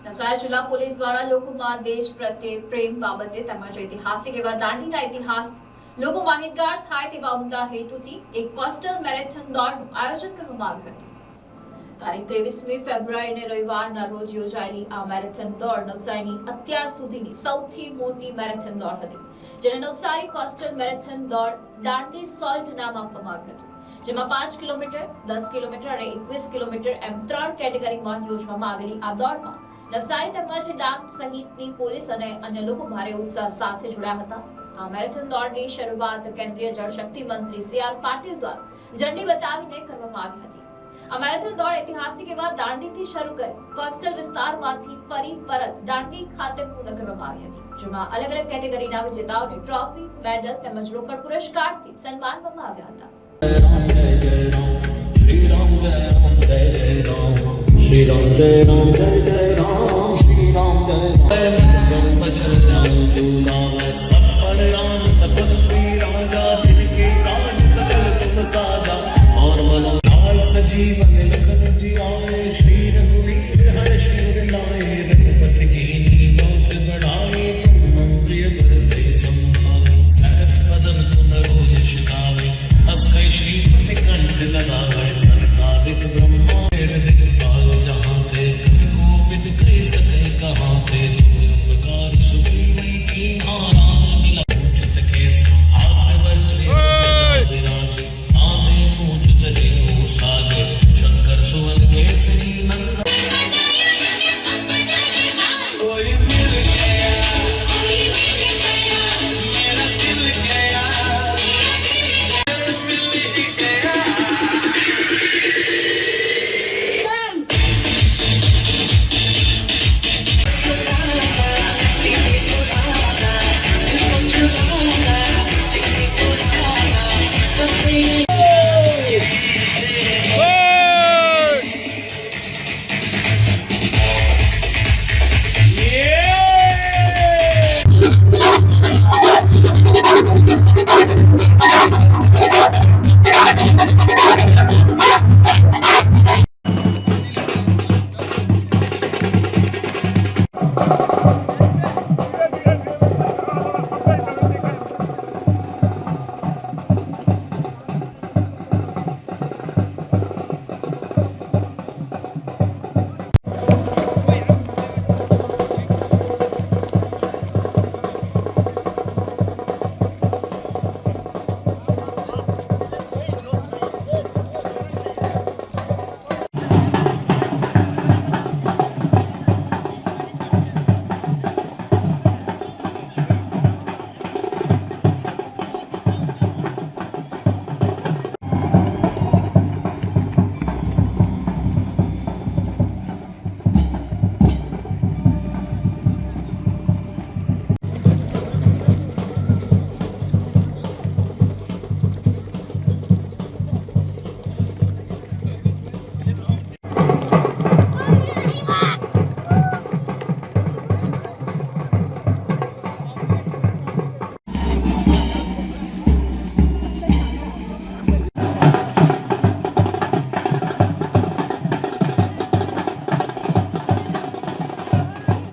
નવસારી જિલ્લા પોલીસ દ્વારા લોકોમાં દેશ પ્રત્યે પ્રેમ બાબતે તેમજ ઐતિહાસિક એવા દાંડીના ઇતિહાસ લોકો માહિતગાર થાય તેવા ઉમદા હેતુથી એક કોસ્ટલ મેરેથોન દોડનું આયોજન કરવામાં આવ્યું હતું. તારીખ ત્રેવીસમી ફેબ્રુઆરીને રવિવારના રોજ યોજાયેલી આ મેરેથોન દોડ નવસારીની અત્યાર સુધીની સૌથી મોટી મેરેથોન દોડ હતી, જેને નવસારી કોસ્ટલ મેરેથોન દોડ દાંડી સોલ્ટ નામ આપવામાં આવ્યું હતું, જેમાં પાંચ કિલોમીટર, દસ કિલોમીટર અને એકવીસ કિલોમીટર એમ ત્રણ કેટેગરીમાં યોજવામાં આવેલી આ દોડમાં નવસારી તેમજ ડાંગ સહિતની પોલીસ અને અન્ય લોકો ભારે ઉત્સાહ સાથે જોડાયા હતા. આ મેરેથોન દોડની શરૂઆત કેન્દ્રીય જળશક્તિ મંત્રી સી આર પાટીલ દ્વારા ઝંડી બતાવીને કરવામાં આવી હતી. આ મેરેથોન દોડ ઐતિહાસિક એવા દાંડીથી શરૂ કરી કોસ્ટલ વિસ્તારમાંથી ફરી પરત દાંડી ખાતે પૂર્ણ કરવામાં આવી હતી, જેમાં અલગ અલગ કેટેગરીના વિજેતાઓને ટ્રોફી, મેડલ તેમજ રોકડ પુરસ્કારથી સન્માનવામાં આવ્યા હતા. શ્રી રામ જય રામ જય રામ. શ્રી રામ જય રામ, જય જય રામ. ಇಲ್ಲದ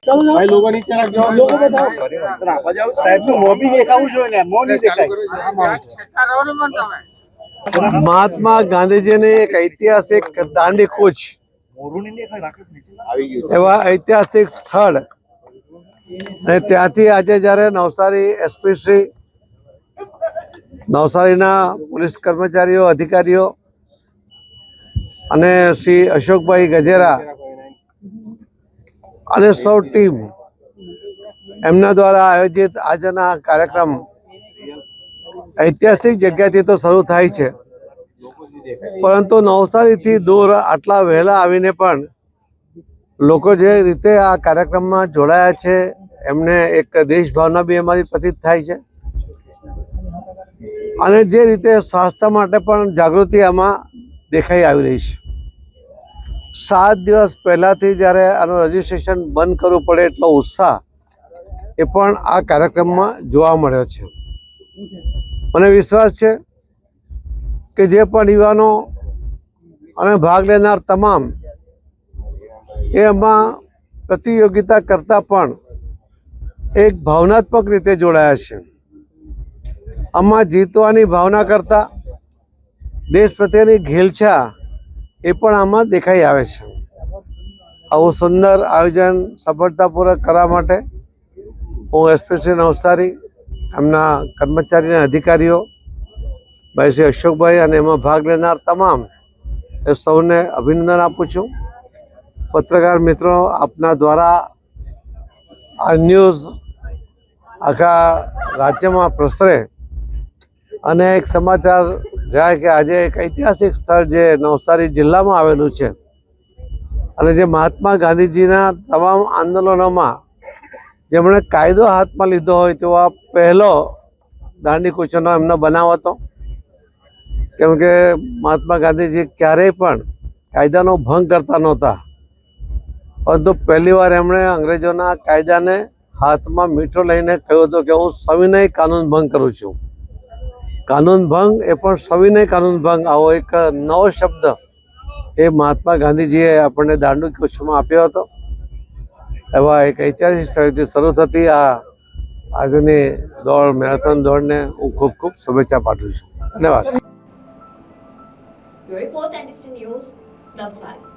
ભાઈ લોકો નીચે રાખજો. લોકો બતાવો સાહેબનું મોં બી દેખાવું જોઈએ ને મોં નહીં દેખાય મહાત્મા ગાંધીજીની એક ઐતિહાસિક દાંડી કૂચ એવા ઐતિહાસિક સ્થળ. અને ત્યાંથી આજે જ્યારે નવસારી એસપી નવસારીના પોલીસ કર્મચારીઓ અધિકારીઓ અને શ્રી અશોકભાઈ ગજેરા અને સૌ ટીમ એમના દ્વારા આયોજિત આજના કાર્યક્રમ ઐતિહાસિક જગ્યાથી તો શરૂ થાય છે. પરંતુ નવસારીથી દૂર આટલા વહેલા આવીને પણ લોકો જે રીતે આ કાર્યક્રમમાં જોડાયા છે, એમને એક દેશભાવના બી એમાંથી પ્રતીત થાય છે. અને જે રીતે સ્વાસ્થ્ય માટે પણ જાગૃતિ આમાં દેખાઈ આવી રહી છે. સાત દિવસ પહેલાંથી જ્યારે આનું રજીસ્ટ્રેશન બંધ કરવું પડે એટલો ઉત્સાહ એ પણ આ કાર્યક્રમમાં જોવા મળ્યો છે. મને વિશ્વાસ છે કે જે પણ યુવાનો અને ભાગ લેનાર તમામ એ એમાં પ્રતિયોગિતા કરતાં પણ એક ભાવનાત્મક રીતે જોડાયા છે. આમાં જીતવાની ભાવના કરતાં દેશ પ્રત્યેની ઘેલછા એ પણ આમાં દેખાઈ આવે છે. આવું સુંદર આયોજન સફળતાપૂર્વક કરવા માટે હું એસપીસી નવસારી, એમના કર્મચારી અને અધિકારીઓ, ભાઈ શ્રી અશોકભાઈ અને એમાં ભાગ લેનાર તમામ એ સૌને અભિનંદન આપું છું. પત્રકાર મિત્રો, આપના દ્વારા આ ન્યૂઝ આખા રાજ્યમાં પ્રસરે અને એક સમાચાર જાય કે આજે એક ઐતિહાસિક સ્થળ જે નવસારી જિલ્લામાં આવેલું છે. અને જે મહાત્મા ગાંધીજીના તમામ આંદોલનોમાં જેમણે કાયદો હાથમાં લીધો હોય તેવો આ પહેલો દાંડી કૂચનો એમનો બનાવ હતો. કેમ કે મહાત્મા ગાંધીજી ક્યારેય પણ કાયદાનો ભંગ કરતા નહોતા. પરંતુ પહેલીવાર એમણે અંગ્રેજોના કાયદાને હાથમાં મીઠો લઈને કહ્યું હતું કે હું સવિનય કાનૂન ભંગ કરું છું. કાનૂન ભંગ એ પણ સવિનય કાનૂન ભંગ. આવો એક નવો શબ્દ એ મહાત્મા ગાંધીજીએ આપણને દાંડુ કચ્છમાં આપ્યો હતો. એવા એક ઐતિહાસિક સ્થળેથી શરૂ થતી આ આજની દોડ, મેરેથોન દોડને હું ખૂબ ખૂબ શુભેચ્છા પાઠવું છું. ધન્યવાદ. Report and news Navsari